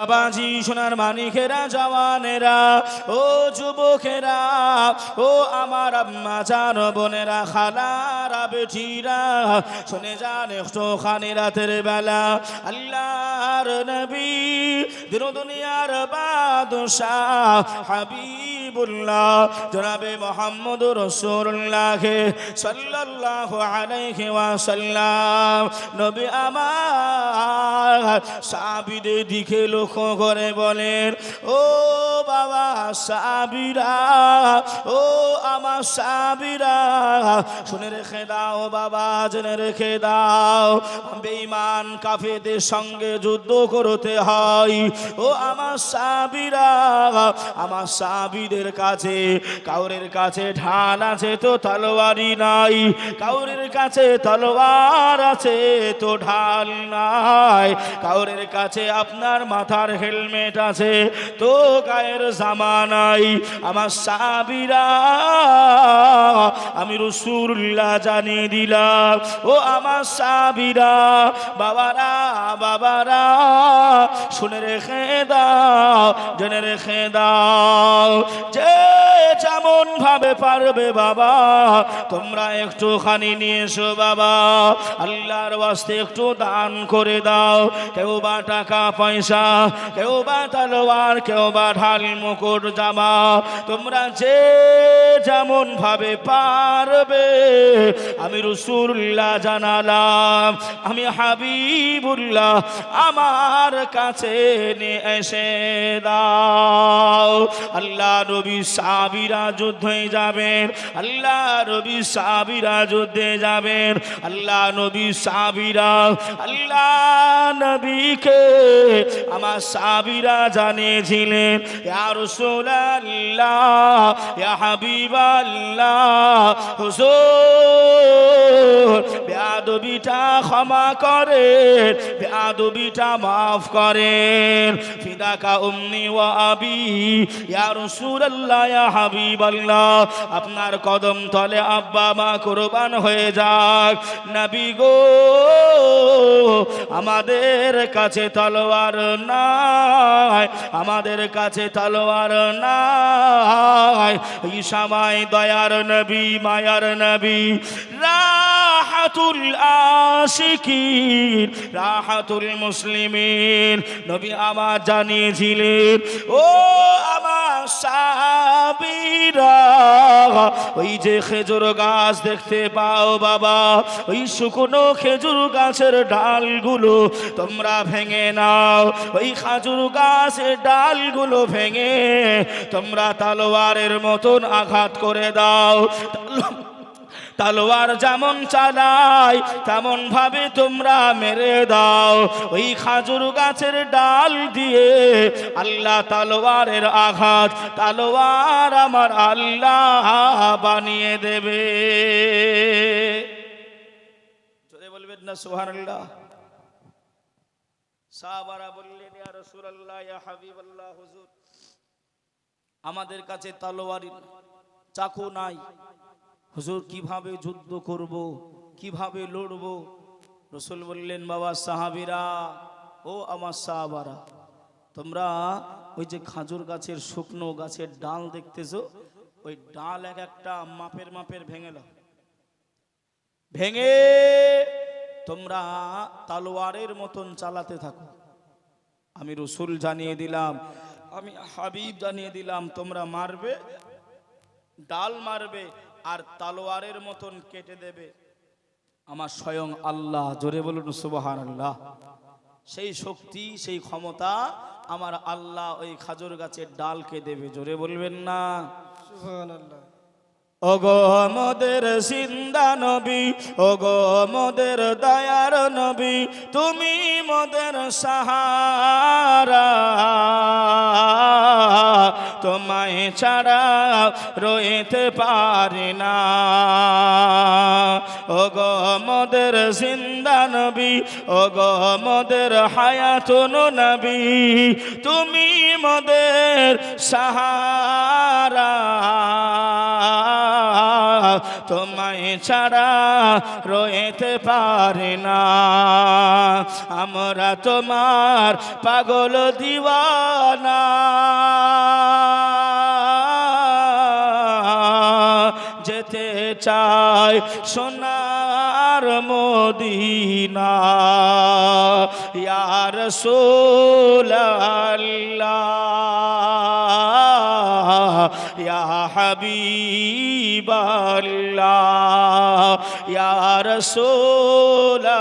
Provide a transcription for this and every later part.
বাবাজি, সোনার মানিকেরা, জওয়ানেরা, ও যুবকেরা, ও আমার আম্মা, জান বোনেরা, খালারা বেটিরা শুনে যান খানি রাতের বেলা। আল্লাহর নবী দিন দুনিয়ার বাদশাহ হাবিবুল্লাহ, জনাবে মোহাম্মদ রসুল্লাহ সাল্লাল্লাহু আলাইহি ওয়াসাল্লাম। নবী আমার সাবিদের দিকে লক্ষ্য করে বলেন, ও বাবা সাবিরা ও আমার সাবিরা শুনে রেখে দাও বাবা, জেনে রেখে দাও, বেঈমান কাফেদের সঙ্গে যুদ্ধ করতে হয়। ও আমার সাবিরা আমার সাবিদের কাছে, কাউরের কাছে ঢাল আছে তো তলোয়ারি নাই, কাউরের কাছে তলোয়ার আছে তো ঢাল নাই, কাউরের কাছে আপনার মাথার হেলমেট আছে তো গায়ের জামা নাই। আমার সাবিরা আমি রসুল্লাহ জানিয়ে দিলাম, ও আমার সাবিরা বাবারা বাবারা, শুনে রেখে দাও, জেনে রেখে দাও যে যেমন ভাবে পারবে বাবা, তোমরা একটুখানি নিয়ে এসো বাবা। আল্লাহর ওয়াস্তে একটু দান করে দাও। কেউ বা টাকা পয়সা, কেউ বা তলোয়ার, কেউ বা ঢাল মুকুট, জামা। তোমরা যে যেমন ভাবে পারবে, আমি রসুল্লাহ জানালাম, আমি হাবিবুল্লাহ আমার কাছে নিয়ে এসে দাও। আল্লাহ নবী সাবিরা যুদ্ধে যাবেন। আল্লাহ নবী সাবিরা যুদ্ধে যাবেন। আল্লাহ নবী সাবিরা আল্লাহ নবীকে আমার সাবিরা জানিয়েছিলেন বেয়াদবিটা ক্ষমা করেন, বেয়াদবিটা মাফ করেন। ফিদাকা উম্মি ওয়া আবি, ইয়া আপনার কদম তলে আব্বা, মা কুরবান হয়ে যাক। নবী গো, আমাদের কাছে তলোয়ার নাই, আমাদের কাছে তলোয়ার নাই। সময় দয়ার নবী, মায়ার নবী। রাহাতুল আশিকিন, রাহাতুল মুসলিমিন। নবী আমার জানিয়েছিলেন, ও আমার ওই যে খেজুর গাছ দেখতে পাও বাবা, ওই শুকনো খেজুর গাছের ডালগুলো তোমরা ভেঙে নাও, ওই খাজুর গাছের ডালগুলো ভেঙে তোমরা তালোয়ারের মতন আঘাত করে দাও তালোয়ার যেমন চালায় তেমন ভাবে তোমরা মেরে দাও। ওই খাজুর গাছের ডাল দিয়ে আল্লাহ তালোয়ারের আঘাত, তালোয়ার আমার আল্লাহ বানিয়ে দেবে। বলবেন না হাবিবাল্লাহ, হুজুর, আমাদের কাছে তলোয়ারি চাকু নাই। হুজুর, কীভাবে যুদ্ধ করব? কীভাবে লড়ব? রসুল বললেন, বাবা সাহাবিরা, ও আমার সাহাবারা, তোমরা ওই যে খাজুর গাছের শুকনো গাছের ডাল দেখতেছো? ওই ডাল এক একটা মাপের মাপের ভেঙে দাও। ভেঙে তোমরা তালোয়ারের মতন চালাতে থাকো। আমি রসুল জানিয়ে দিলাম, আমি হাবিব জানিয়ে দিলাম, তোমরা মারবে, ডাল মারবে আর তালোয়ারের মতন কেটে দেবে। আমার স্বয়ং আল্লাহ, জোরে বলুন সুবাহান আল্লাহ সেই শক্তি, সেই ক্ষমতা আমার আল্লাহ ওই খাজুর গাছের ডালকে দেবে, জোরে বলবেন না। ওগো মোদের সিন্দা নবী, ওগো মোদের দয়ার নবী, তুমি মোদের সাহারা। তোমায় ছাড়া রইতে পারি না। ওগো মোদের জিন্দা নবী, ওগো মোদের হায়াতুন নবী, তুমি মোদের সাহারা। তোমায় ছাড়া রয়েতে পারে না। আমরা তোমার পাগল দিওয়ানা। যেতে চাই সোনার মদিনা। ইয়ার সোল্লাহ ইয়া হাবিবাল্লাহ ইয়া রাসূলাল্লাহ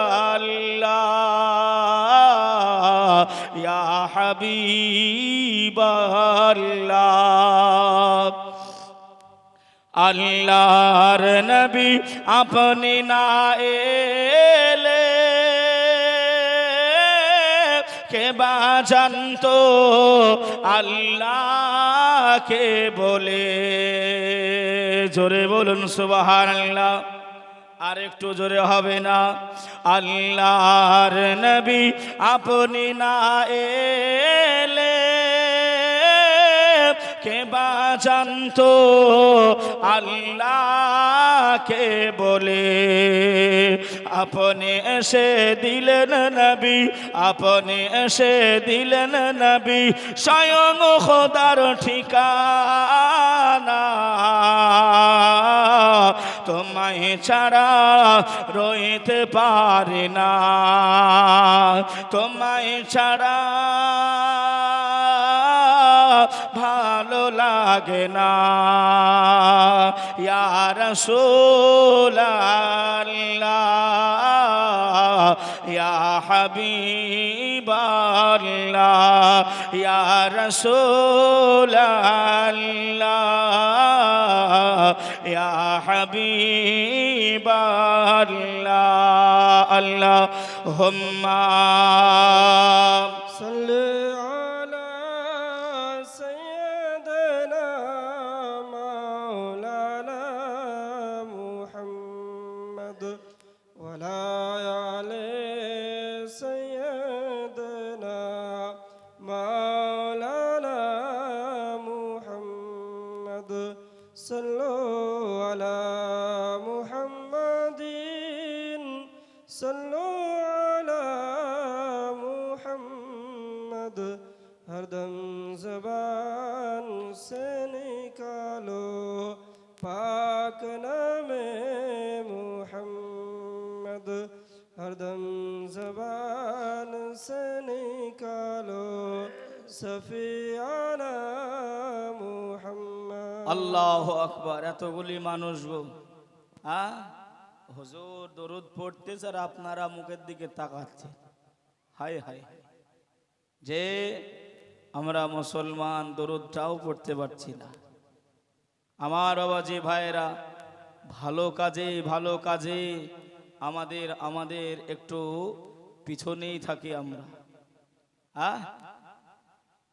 ইয়া হাবিবাল্লাহ আল্লাহর নবী আপনি না এলে কে বা জানতো আল্লাহকে বলে। জোরে বলুন, সুবহানাল্লাহ। আর একটু জোরে হবে না। আল্লাহর নবী আপনি না এলে কে বা জানতো আল্লাহকে বলে। আপনি এসে দিলেন নবী, আপনি এসে দিলেন নবী, স্বয়ং খোদার ঠিকানা। তোমায় ছাড়া রইতে পারে না। তোমায় ছাড়া ভালো লাগে না। ইয়ার সোল্লাহ ইয়া হাবিবাল্লাহ ইয়া রসুল্লাহ ইয়া হাবিবাল্লাহ। আল্লাহ হুম্মা صل जबान से निकालो सफियाना मुहम्मद আল্লাহ আকবার এতগুলি মানুষ গো হ্যাঁ হুজুর দরুদ পড়তে স্যার আপনারা মুখের দিকে তাকাচ্ছেন হাই হাই যে আমরা মুসলমান দরুদটাও পড়তে পারছি না আমার বাবাজি ভাইয়েরা ভালো কাজে ভালো কাজে আমাদের আমাদের একটু পিছনেই থাকি আমরা। হ্যাঁ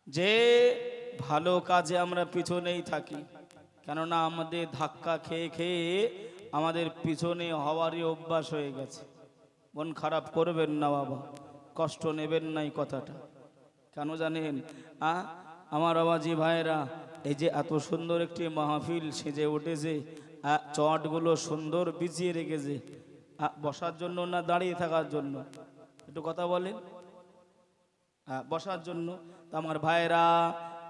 যে ভালো কাজে আমরা পিছনেই থাকি, কেননা আমাদের ধাক্কা খেয়ে খেয়ে আমাদের পিছনে হওয়ারই অভ্যাস হয়ে গেছে। মন খারাপ করবেন না বাবা, কষ্ট নেবেন না এই কথাটা। কেন জানেন? আ? আমার বাবাজি ভাইয়েরা, এই যে এত সুন্দর একটি মাহফিল সেজে উঠেছে চটগুলো সুন্দর বিছিয়ে রেখেছে। বসার জন্য না দাঁড়িয়ে থাকার জন্য? একটু কথা বলেন। বসার জন্য। আমার ভাইয়েরা,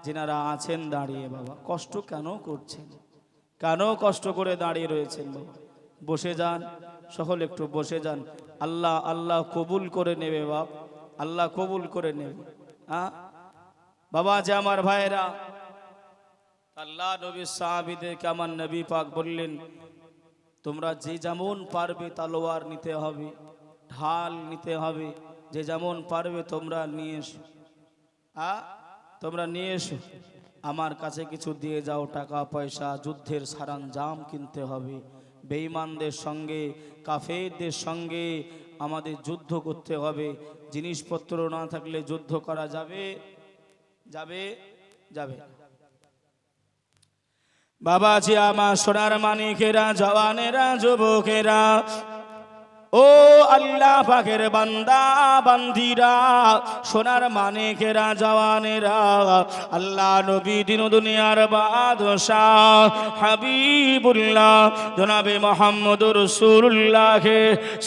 যেনারা আছেন দাঁড়িয়ে, বাবা, কষ্ট কেন করছেন? কেন কষ্ট করে দাঁড়িয়ে রয়েছেন, বাবা? বসে যান, সকল একটু বসে যান। আল্লাহ আল্লাহ কবুল করে নেবে, বাপ। আল্লাহ কবুল করে নেবে। হ্যাঁ বাবা, যে আমার ভাইয়েরা, আল্লাহ নবী সাহাবিদেরকে আমার নবী পাক বললেন তোমরা যে যেমন পারবে তালোয়ার নিতে হবে, ঢাল নিতে হবে, যে যেমন পারবে তোমরা নিয়ে এসো। আ, তোমরা নিয়ে এসো। আমার কাছে কিছু দিয়ে যাও, টাকা, পয়সা, যুদ্ধের সারাঞ্জাম কিনতে হবে। বেঈমানদের সঙ্গে, কাফেরদের সঙ্গে আমাদের যুদ্ধ করতে হবে। জিনিসপত্র না থাকলে যুদ্ধ করা যাবে? যাবে? যাবে। বাবাজি আমার সোনার মানিকেরা, জওয়ানেরা, যুবকেরা। ও আল্লাহ পাকের বান্দা, বান্দিরা, সোনার মানেকেরা, জওয়ানেরা। আল্লাহ নবী দিন দুনিয়ার বাদশাহ হাবিবুল্লাহ, জনাবে মোহাম্মদ রসুল্লাহ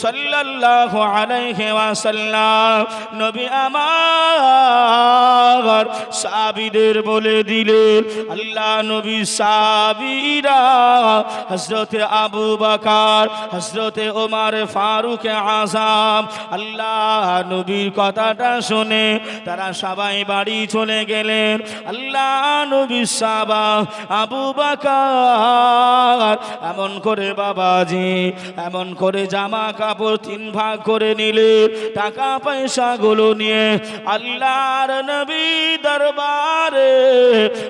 সাল্লাল্লাহু আলাইহি ওয়াসাল্লাম। নবী আমার সাবিদের বলে দিলেন, আল্লাহ নবী সাবিরা হজরতে আবু বাকার হজরতে ওমার ফারুক আজাম আল্লাহ নবীর কথাটা শুনে তারা সবাই বাড়ি চলে গেলেন। আল্লাহ নবী সাবা আবু বাকার, এমন করে বাবাজি, এমন করে জামা কাপড় তিন ভাগ করে নিলে টাকা পয়সা গুলো নিয়ে আল্লাহর নবী দরবারে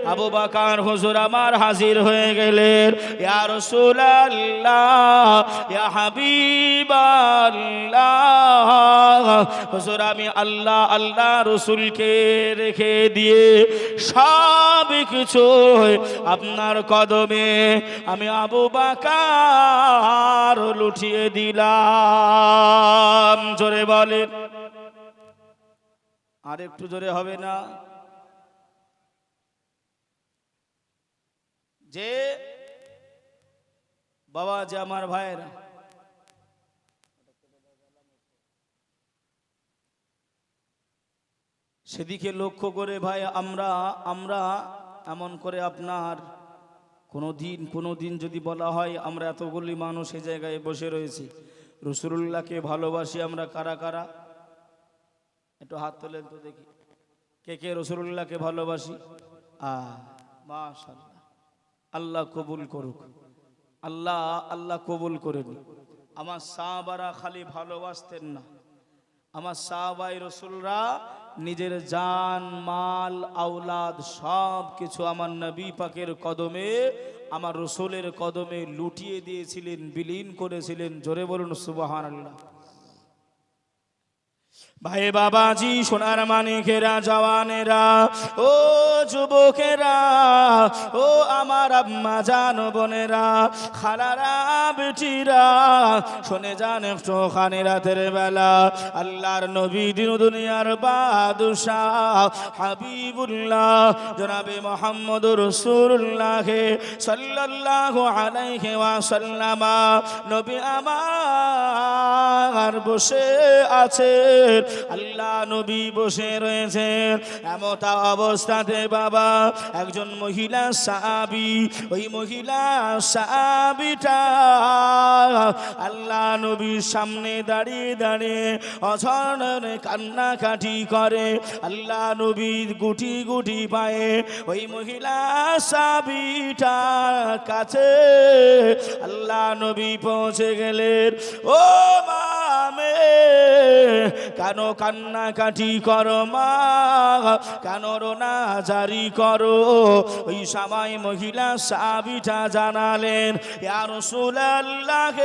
আবু বাকার হুজুর আমার হাজির হয়ে গেলেন। ইয়া রাসূলুল্লাহ, ইয়া হাবিবাল্লাহ। হুজুর, আমি আল্লাহ আল্লাহ রসুলকে রেখে দিয়ে সব কিছু আপনার কদমে আমি আবু বাকার লুঠিয়ে দিলাম। জোরে বলেন। আর একটু জোরে হবে না? যে বাবা, যে আমার ভাইয়েরা সেদিকে লক্ষ্য করে, ভাই, আমরা আমরা এমন করে আপনার কোনো দিন কোনো দিন যদি বলা হয়, আমরা এতগুলি মানুষ এ জায়গায় বসে রয়েছি। রসুল্লাহকে ভালোবাসি আমরা কারা কারা? একটু হাত তোলেন তো দেখি। কে কে রসুল্লাহকে ভালোবাসি? আ মাশাল্লাহ আল্লাহ কবুল করুক। আল্লাহ আল্লাহ কবুল করে নি আমার সাহাবারা খালি ভালোবাসতেন না। আমার সাহাবাই রসুলরা নিজের জান, মাল, আওলাদ সব কিছু আমার নবী পাকের কদমে, আমার রসুলের কদমে লুটিয়ে দিয়েছিলেন, বিলীন করেছিলেন। জোরে বলুন সুবাহান আল্লাহ ভাই বাবাজি, সোনার মানিকেরা, জওয়ানেরা, ও যুবকেরা, ও আমার আম্মা জান বোনেরা, খালারা, বেটিরা, শুনে যান একটু রাতের বেলা, আল্লাহর নবী দিন দুনিয়ার বাদশাহ হাবিবুল্লাহ, জনাবে মোহাম্মদ রসুল্লাহ সাল্লাল্লাহু আলাইহি ওয়াসাল্লামা। নবী আমার বসে আছেন আল্লাহ নবী বসে রয়েছেন। এমতা অবস্থাতে বাবা, একজন মহিলা সাবি ওই মহিলা সাবিটা আল্লাহ নবীর সামনে দাঁড়িয়ে দাঁড়িয়ে অঝরণ কান্নাকাটি করে। আল্লাহ নবীর গুটি গুটি পায়ে ওই মহিলা সাবিটা কাছে আল্লাহ নবী পৌঁছে গেলেন। ও মামে কেন কান্নাকাটি করো মা? কেন রোনা জারি করো? ওই সময় মহিলা সাবিটা জানালেন, ইয়া রাসূলুল্লাহ,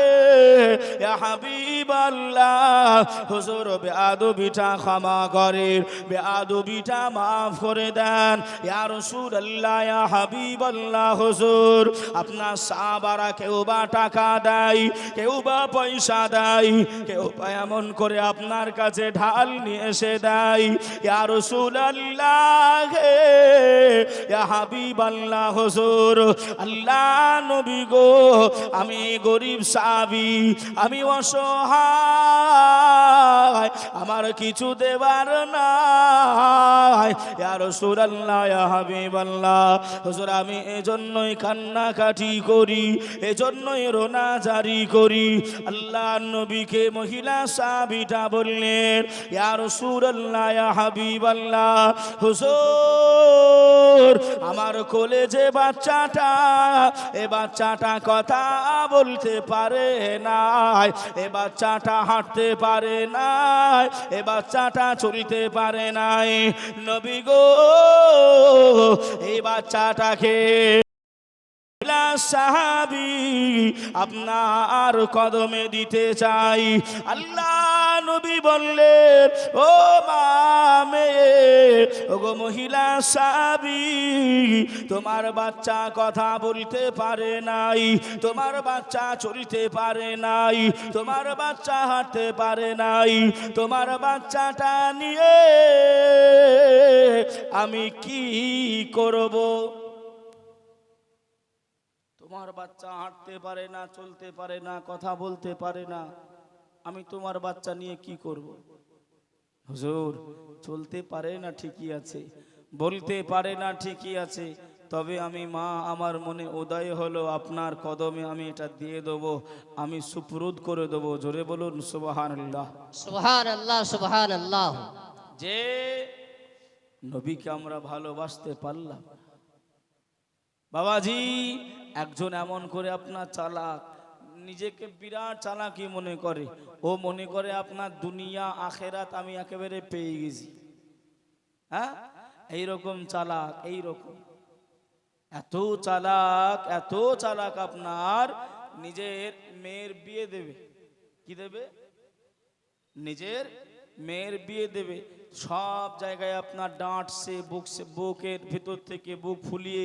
ইয়া হাবিবাল্লাহ, হুজুর বেয়াদবিটা ক্ষমা করেন বেয়াদবিটা মাফ করে দেন। ইয়া রাসূলুল্লাহ, ইয়া হাবিবাল্লাহ, হুজুর, আপনার সাহাবারা কেউ বা টাকা দেয়, কেউ বা পয়সা দেয়, কেউ এমন করে আপনার কাছে ঢাল নিয়ে এসে দেয় ইয়া রাসূলুল্লাহ, ইয়া হাবিবাল্লাহ, হুজুর। আল্লাহ নবী গো, আমি গরিব সাবি, আমি অসহায়, আমার কিছু দেবার নাই। ইয়া রাসূলুল্লাহ, ইয়া হাবিবাল্লাহ, হুজুর, আমি এজন্যই কান্নাকাটি করি, এজন্যই রোনা জারি করি। আল্লাহ নবীকে মহিলা সাবিটা বললেন আমার কোলে যে বাচ্চাটা, এ বাচ্চাটা কথা বলতে পারে নাই, এ বাচ্চাটা হাঁটতে পারে নাই, এ বাচ্চাটা চলতে পারে নাই। নবী গো, এই বাচ্চাটাকে সাহাবি, আপনার কদমে দিতে চাই। আল্লাহ নবী বললেন, ও মামে ওগো মহিলা সাবি তোমার বাচ্চা কথা বলতে পারে নাই, তোমার বাচ্চা চলতে পারে নাই, তোমার বাচ্চা হাঁটতে পারে নাই, তোমার বাচ্চাটা নিয়ে আমি কি করব? তোমার বাচ্চা হাঁটতে পারে না চলতে পারে না কথা বলতে পারে না আমি তোমার বাচ্চা নিয়ে কি করব? হুজুর চলতে পারে না ঠিকই আছে বলতে পারে না ঠিকই আছে তবে আমি মা আমার মনে উদয় হলো আপনার কদমে আমি এটা দিয়ে দেবো আমি সুপ্রুদ করে দেবো জোরে বলুন সুবহান আল্লাহ সুবহান আল্লাহ যে নবীকে আমরা ভালোবাসতে পারলাম বাবাজি একজন এমন করে আপনার চালাক, নিজেকে বিরাট চালাকি মনে করে। ও মনে করে, আপনার দুনিয়া, আখেরাত আমি একেবারে পেয়ে গেছি। হ্যাঁ? এইরকম চালাক, এইরকম। এত চালাক এত চালাক আপনার, নিজের মেয়ের বিয়ে দেবে। কি দেবে? নিজের মেয়ের বিয়ে দেবে। সব জায়গায় আপনার ডাঁটছে বুকছে বুকের ভিতর থেকে বুক ফুলিয়ে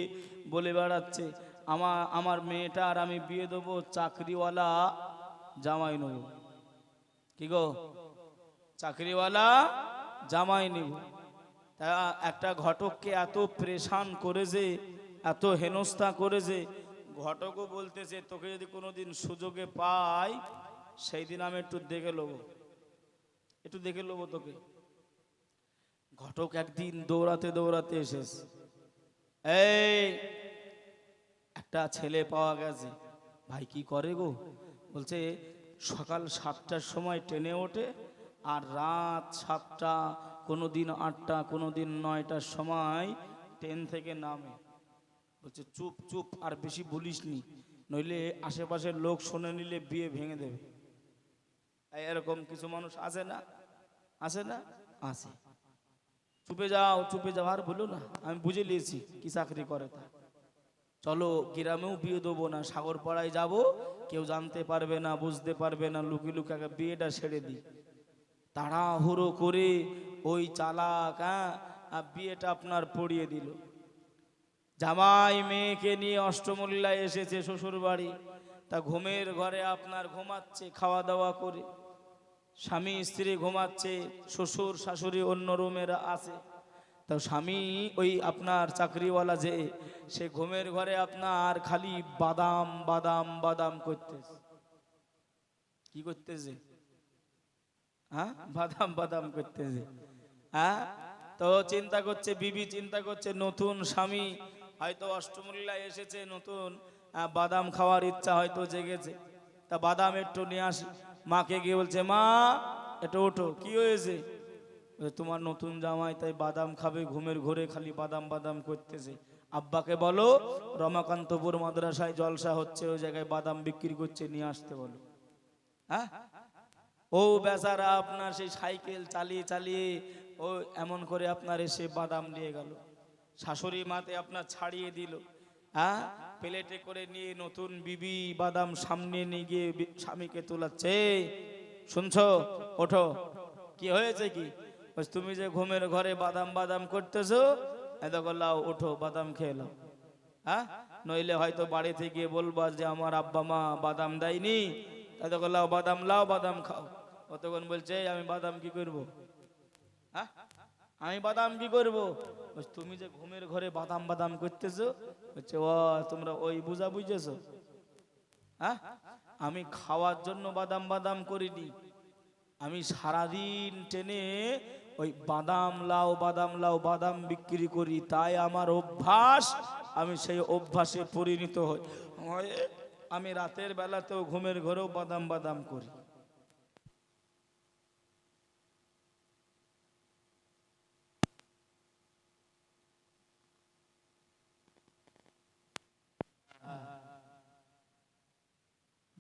বলে বেড়াচ্ছে। আমার আমার মেয়েটা আর আমি বিয়ে দেবো চাকরিওয়ালা জামাই নেব। কি গো? চাকরিওয়ালা জামাই নেব। তা একটা ঘটককে এত প্রেশান করে যে, এত হেনস্থা করে যে, ঘটকও বলতেছে তোকে যদি কোনোদিন সুযোগে পাই সেই দিন আমি একটু দেখে নেব। একটু দেখে নেব তোকে। ঘটক একদিন দৌড়াতে দৌড়াতে এসেছে। এই একটা ছেলে পাওয়া গেছে। ভাই কি করে গো? বলছে, সকাল সাতটার সময় ট্রেনে ওঠে আর রাত সাতটা কোনো দিন আটটা কোনো দিন নয়টার সময় ট্রেন থেকে নামে। বলছে, চুপ চুপ, আর বেশি বলিসনি নইলে আশেপাশের লোক শুনে নিলে বিয়ে ভেঙে দেবে। এরকম কিছু মানুষ আছে না? আছে না? আছে। চুপে যাও চুপে যাও আর বলো না। আমি বুঝে নিয়েছি কি চাকরি করে তা চলো গ্রামেও বিয়ে দেবো না সাগর পাড়ায় যাব, কেউ জানতে পারবে না, বুঝতে পারবে না, লুকি লুকাকে বিয়েটা ছেড়ে দিই। তাড়াহুড়ো করে ওই চালাক হ্যাঁ বিয়েটা আপনার পড়িয়ে দিল। জামাই মেয়েকে নিয়ে অষ্টমল্লায় এসেছে শ্বশুর বাড়ি তা ঘুমের ঘরে আপনার ঘুমাচ্ছে খাওয়া দাওয়া করে। স্বামী স্ত্রী ঘুমাচ্ছে, শ্বশুর শাশুড়ি অন্য রুমেরা আছে। তো স্বামী ওই আপনার চাকরিওয়ালা যে, সে ঘুমের ঘরে আপনার খালি বাদাম বাদাম বাদাম করতেছে। কি করতেছে? হ্যাঁ? বাদাম বাদাম করতেছে। হ্যাঁ? তো চিন্তা করছে, বিবি চিন্তা করছে, নতুন স্বামী হয়তো অষ্টমূল্যায় এসেছে, নতুন বাদাম খাওয়ার ইচ্ছা হয়তো জেগেছে। তা বাদাম একটু নিয়ে আসি, মাকে গিয়ে বলছে, মা, একটু ওঠো। কি হয়েছে? তোমার নতুন জামাই তাই বাদাম খাবে, ঘুমের ঘরে খালি বাদাম বাদাম করতেছে। আব্বাকে বলো, রমাকান্তপুর মাদ্রাসায় জলসা হচ্ছে, ওই জায়গায় বাদাম বিক্রি করছে, নিয়ে আসতে বলো। হ্যাঁ? ও বেচারা আপনার সেই সাইকেল চালিয়ে চালিয়ে, ও এমন করে আপনার এসে বাদাম নিয়ে গেল। শাশুড়ি মাতে আপনার ছাড়িয়ে দিল। হ্যাঁ? প্লেটে করে নিয়ে নতুন বিবি বাদাম সামনে নিয়ে গিয়ে স্বামীকে তোলাচ্ছে। শুনছো? ওঠো। কি হয়েছে কি? তুমি যে ঘুমের ঘরে বাদাম বাদাম করতেছো দেখো লাও ওঠো, বাদাম খেয়ে লাও হ্যাঁ? নইলে হয়তো বাড়ি থেকে বলবা যে আমার আব্বা মা বাদাম দেয়নি। দেখো লাও বাদাম লাও বাদাম খাও। অতক্ষণ বলছে আমি বাদাম কি করব? হ্যাঁ? আমি বাদাম কি করব? তুমি যে ঘুমের ঘরে বাদাম বাদাম করতেছো, বলছে, ও, তোমরা ওই বুঝা বুঝেছ? হ্যাঁ? আমি খাওয়ার জন্য বাদাম বাদাম করিনি। আমি সারাদিন টেনে ওই বাদাম লাও বাদাম লাও, বাদাম বিক্রি করি, তাই আমার অভ্যাস। আমি সেই অভ্যাসে পরিণত হই। আমি রাতের বেলাতেও ঘুমের ঘরেও বাদাম বাদাম করি।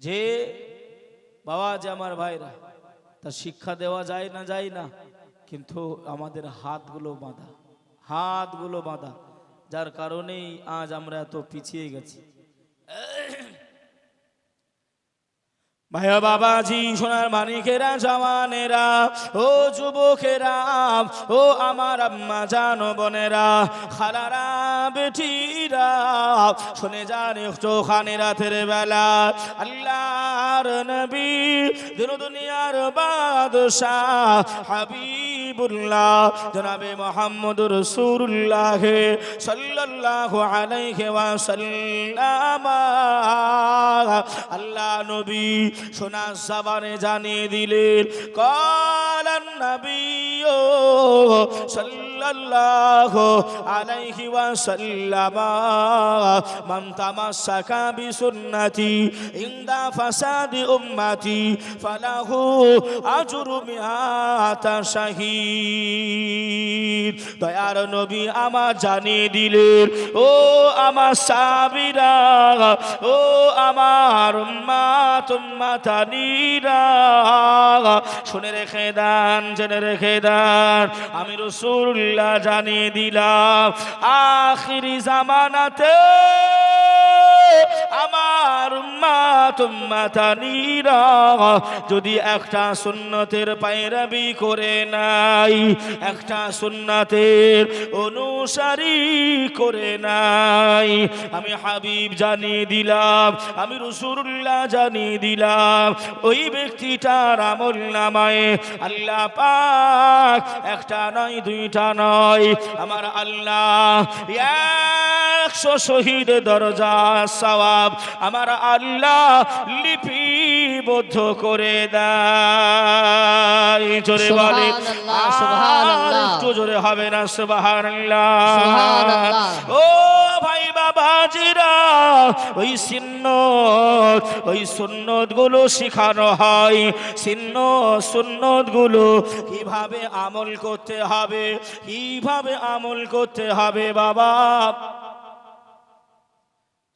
যে বাবা যে আমার ভাইরা, তা শিক্ষা দেওয়া যায় না যায় না। কিন্তু আমাদের হাতগুলো বাঁধা হাতগুলো বাঁধা, যার কারণেই আজ আমরা এত পিছিয়ে গেছি। ভাইয়া বাবাজি, সোনার মানিকেরা, জওয়ানেরা, ও যুবকেরা, ও আমার আম্মা, জানো বোনেরা, খালারা, বেটিরা, শুনে যান একটু খানি রাতের বেলা। আল্লাহর নবী দিন দুনিয়ার বাদশাহ হাবিবুল্লাহ, জনাবে মোহাম্মদুর রসুল্লাহ সাল্লাল্লাহু আলাইহি ওয়াসাল্লাম। আল্লাহ নবী সোনা জাবানে জানিয়ে দিলেন, কালান নবী সাল্লাল্লাহু আলাইহি ওয়াসাল্লাম, মান তামাসসাকা বিসুন্নতি ইনদা ফাসাদি উম্মতি ফালাহু আজরু মিআতা শাহীদ। দয়ার নবী আমার জানিয়ে দিলেন, ও আমার সাবিরা ও আমার উম্মাত উম্মাতানিরা, শুনে রেখে দান, জেনে রেখে দান, আমি রসুল্লাহ জানিয়ে দিলাম, আখিরি জামানাতে আমার উম্মাতানিরা যদি একটা সুন্নতের পায়রাবি করে নাই, একটা সুন্নাতের অনুসারী করে নাই, আমি হাবিব জানিয়ে দিলাম, আমি রসুল্লাহ জানিয়ে দিলাম, ওই ব্যক্তিটার আমল নামায় আল্লাহ পাক একটা নয়, দুইটা নয়। আমার আল্লাহ একশো শহীদ দরজা সওয়াব আমার আল্লাহ লিপিবদ্ধ করে দেয়। জোরে বলে জোরে হবে না সুবহানাল্লাহ। ও বাবাজিরা ওই সিন্ন ওই সুন্নতগুলো শিখানো হয়। সিন্ন সুন্নতগুলো কীভাবে আমল করতে হবে, কীভাবে আমল করতে হবে বাবা?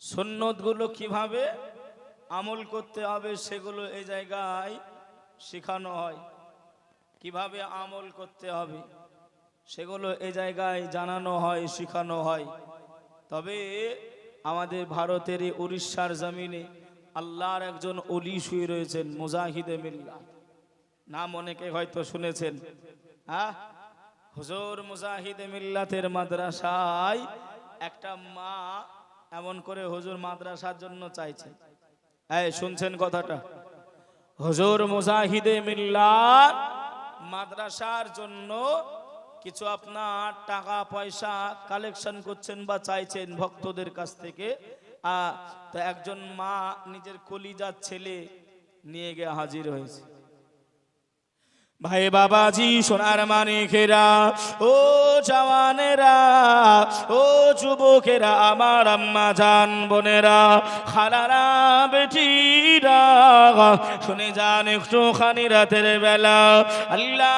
সুন্নতগুলো কীভাবে আমল করতে হবে সেগুলো এই জায়গায় শেখানো হয়। কীভাবে আমল করতে হবে সেগুলো এ জায়গায় জানানো হয়, শেখানো হয়। তবে আমাদের ভারতের এই উড়িষ্যার জমিনে আল্লাহর একজন অলি শুয়ে রয়েছেন, মুজাহিদে মিল্লা নাম অনেকে হয়তো শুনেছেন। হ্যাঁ? হুজুর মুজাহিদে মিল্লাতের মাদ্রাসায় একটা মা এমন করে হুজুর মাদ্রাসার জন্য চাইছে। এই, শুনছেন কথাটা? হুজুর মুজাহিদে মিল্লাত মাদ্রাসার জন্য কিছু আপনার টাকা, পয়সা কালেকশন করছেন বা চাইছেন ভক্তদের কাছ থেকে তো একজন মা নিজের কলিজার ছেলে নিয়ে গিয়ে হাজির হয়েছে। ভাই বাবাজি, সোনার মানিকেরা ও জওয়ানেরা, ও যুবকেরা, আমার আম্মা, জান বোনেরা, খালারা বেটিরা শুনে যান একটু খানি রাতের বেলা। আল্লাহ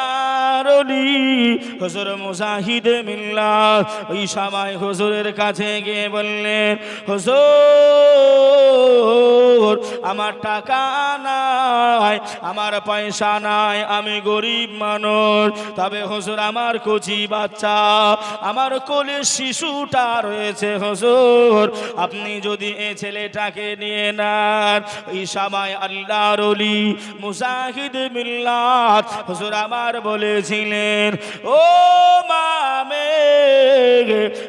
রলি হজর মুজাহিদ মিল্লা। ওই সময় হুজুরের কাছে গিয়ে বললেন, হুজুর, আমার টাকা নাই, আমার পয়সা নাই, আমি গরিব মানুষ। তবে হুজুর, আমার কচি বাচ্চা, আমার কোলে শিশুটা রয়েছে, হুজুর। আপনি যদি এ ছেলেটাকে নিয়ে নেন এই সময় আল্লাহর অলি মুজাহিদ মিল্লাত। হুজুর আমার বলেছিলেন, ও মামে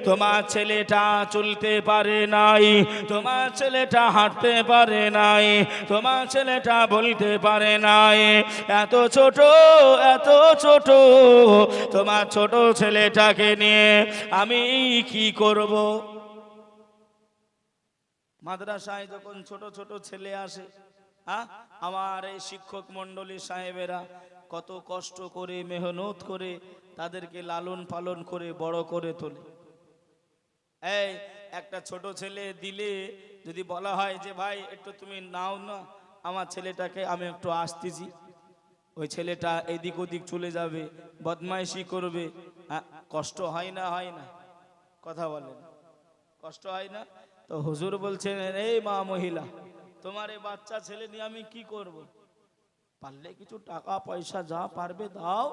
তোমার ছেলেটা চলতে পারে নাই, তোমার ছেলেটা হাঁটতে পারে নাই, তোমার ছেলেটা বলতে পারে নাই। এত ছোট এত ছোট, তোমার ছোট ছেলেটাকে নিয়ে আমি কি করব? মাদ্রাসায় যখন ছোট ছোট ছেলে আসে হ্যাঁ? আমার এই শিক্ষক মণ্ডলী সাহেবেরা কত কষ্ট করে মেহনত করে তাদেরকে লালন পালন করে বড় করে তোলে। এই একটা ছোট ছেলে দিলে যদি বলা হয় যে ভাই একটু তুমি নাও না আমার ছেলেটাকে আমি একটু আসতেছি। ওই ছেলেটা এদিক ওদিক চলে যাবে বদমাইশি করবে। আ, কষ্ট হয় না হয় না? কথা বলেন। কষ্ট হয় না? তো হুজুর বলছেন এই মা মহিলা তোমার এই বাচ্চা ছেলে নিয়ে আমি কি করব। পারলে কিছু টাকা, পয়সা যা পারবে দাও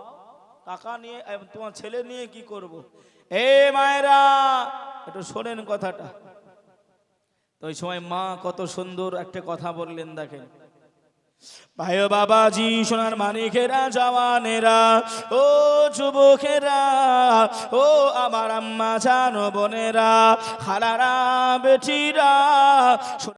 টাকা নিয়ে তোমার ছেলে নিয়ে কি করব। এ মায়েরা, একটু শোনেন কথাটা তো ওই সময় মা কত সুন্দর একটা কথা বললেন, দেখেন ভাই ও বাবাজি, সোনার মানিকেরা, জওয়ানেরা, ও যুবকেরা, ও আমার আম্মা, জানো বোনেরা, খালারা, বেটিরা